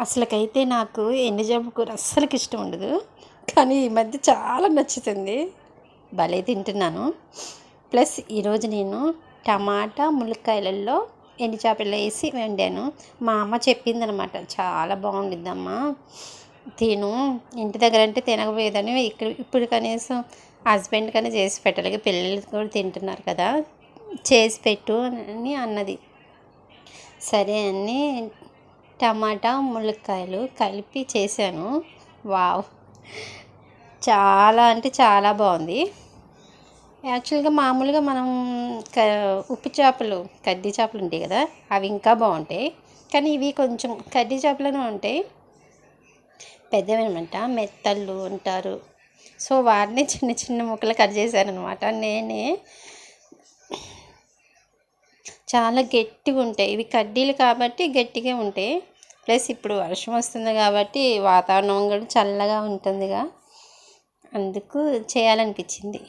అసలుకైతే నాకు ఎండుజామ కూర అస్సలకి ఇష్టం ఉండదు. కానీ ఈ మధ్య చాలా నచ్చుతుంది. భలే తింటున్నాను. ప్లస్ ఈరోజు నేను టమాటా ములక్కాయలలో ఎండు చేపలు వేసి వండాను. మా అమ్మ చెప్పిందనమాట చాలా బాగుండిద్దమ్మా. తిను. ఇంటి దగ్గర అంటే తినకపోయేదని ఇక్కడ ఇప్పుడు కనీసం హస్బెండ్ కానీ చేసి పెట్టాలి. పిల్లలు కూడా తింటున్నారు కదా. చేసి పెట్టు అని అన్నది. సరే అని టమాటా ములక్కాయలు కలిపి చేశాను. వావ్! చాలా అంటే చాలా బాగుంది. యాక్చువల్గా మామూలుగా మనం క ఉప్పు చేపలు కడ్డీ చేపలు ఉంటాయి కదా అవి ఇంకా బాగుంటాయి. కానీ ఇవి కొంచెం కడ్డీ చేపలనే ఉంటాయి. పెద్దవేమంట మెత్తళ్ళు ఉంటారు సో వాటిని చిన్న చిన్న ముక్కలు కట్ చేశాను అనమాట నేనే చాలా గట్టిగా ఉంటాయి. ఇవి కడ్డీలు కాబట్టి గట్టిగా ఉంటాయి. ప్లస్ ఇప్పుడు వర్షం వస్తుంది కాబట్టి వాతావరణం కూడా చల్లగా ఉంటుందిగా. అందుకు చేయాలనిపించింది.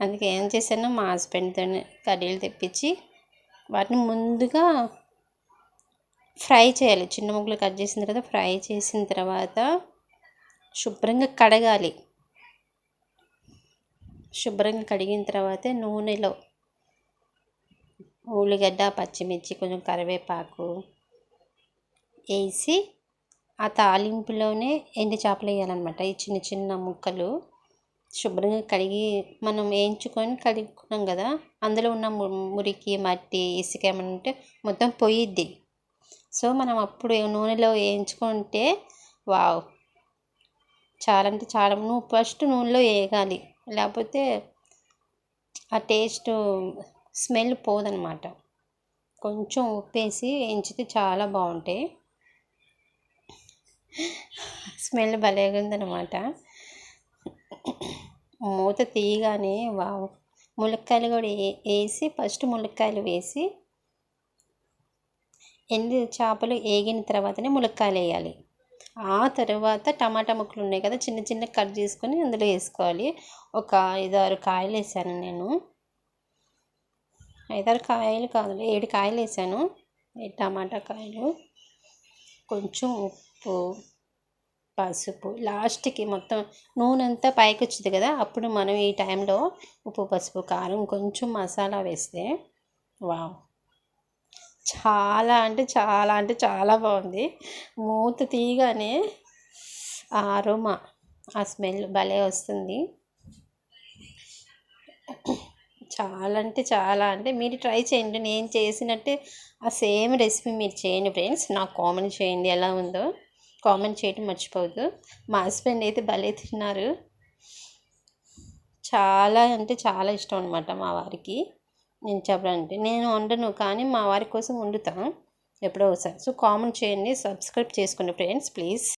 అందుకే ఏం చేశాను మా హస్బెండ్తో కడ్డీలు తెప్పించి వాటిని ముందుగా ఫ్రై చేయాలి. చిన్న ముగ్గులు కట్ చేసిన తర్వాత ఫ్రై చేసిన తర్వాత శుభ్రంగా కడగాలి. శుభ్రంగా కడిగిన తర్వాత నూనెలో ఉల్లిగడ్డ పచ్చిమిర్చి కొంచెం కరివేపాకు వేసి ఆ తాలింపులోనే ఎండు చేపలు వేయాలన్నమాట. ఈ చిన్న చిన్న ముక్కలు శుభ్రంగా కడిగి మనం వేయించుకొని కడుక్కున్నాం కదా అందులో ఉన్న మురికి మట్టి ఇసుక ఏమైనా ఉంటే మొత్తం పోయిద్ది. సో మనం అప్పుడు నూనెలో వేయించుకుంటే వావ్! చాలా అంటే చాలా నువ్వు ఫస్ట్ నూనెలో వేయగాలి లేకపోతే ఆ టేస్ట్ స్మెల్ పోదనమాట. కొంచెం ఉప్పేసి వేయించితే చాలా బాగుంటాయి. స్మెల్ భలేగా ఉందనమాట మూత తీయగానే వావ్. ములక్కాయలు కూడా వేసి ఫస్ట్ ములక్కాయలు వేసి ఎన్ని చేపలు వేగిన తర్వాతనే ములక్కాయలు వేయాలి. ఆ తర్వాత టమాటా ముక్కలు ఉన్నాయి కదా చిన్న చిన్న కట్ చేసుకొని అందులో వేసుకోవాలి. ఒక ఐదారు కాయలు వేసాను నేను. ఐదారు కాయలు కాదు ఏడు కాయలు వేసాను. టమాటా కాయలు కొంచెం ఉప్పు పసుపు. లాస్ట్కి మొత్తం నూనె అంతా పైకి వచ్చింది కదా అప్పుడు మనం ఈ టైంలో ఉప్పు పసుపు కారం కొంచెం మసాలా వేస్తే వావ్. చాలా అంటే చాలా అంటే చాలా బాగుంది. మూత తీయగానే ఆ అరోమా ఆ స్మెల్ భలే వస్తుంది. చాలా అంటే చాలా. అంటే మీరు ట్రై చేయండి. నేను చేసినట్టే ఆ సేమ్ రెసిపీ మీరు చేయండి ఫ్రెండ్స్. నాకు కామెంట్ చేయండి ఎలా ఉందో. కామెంట్ చేయడం మర్చిపోవద్దు. మా హస్బెండ్ అయితే భలే తిన్నారు. చాలా అంటే చాలా ఇష్టం అనమాట మా వారికి. నేను చెప్పాలంటే నేను వండను కానీ మా వారి కోసం వండుతాను ఎప్పుడో ఒకసారి. సో కామెంట్ చేయండి. సబ్స్క్రైబ్ చేసుకోండి ఫ్రెండ్స్. ప్లీజ్.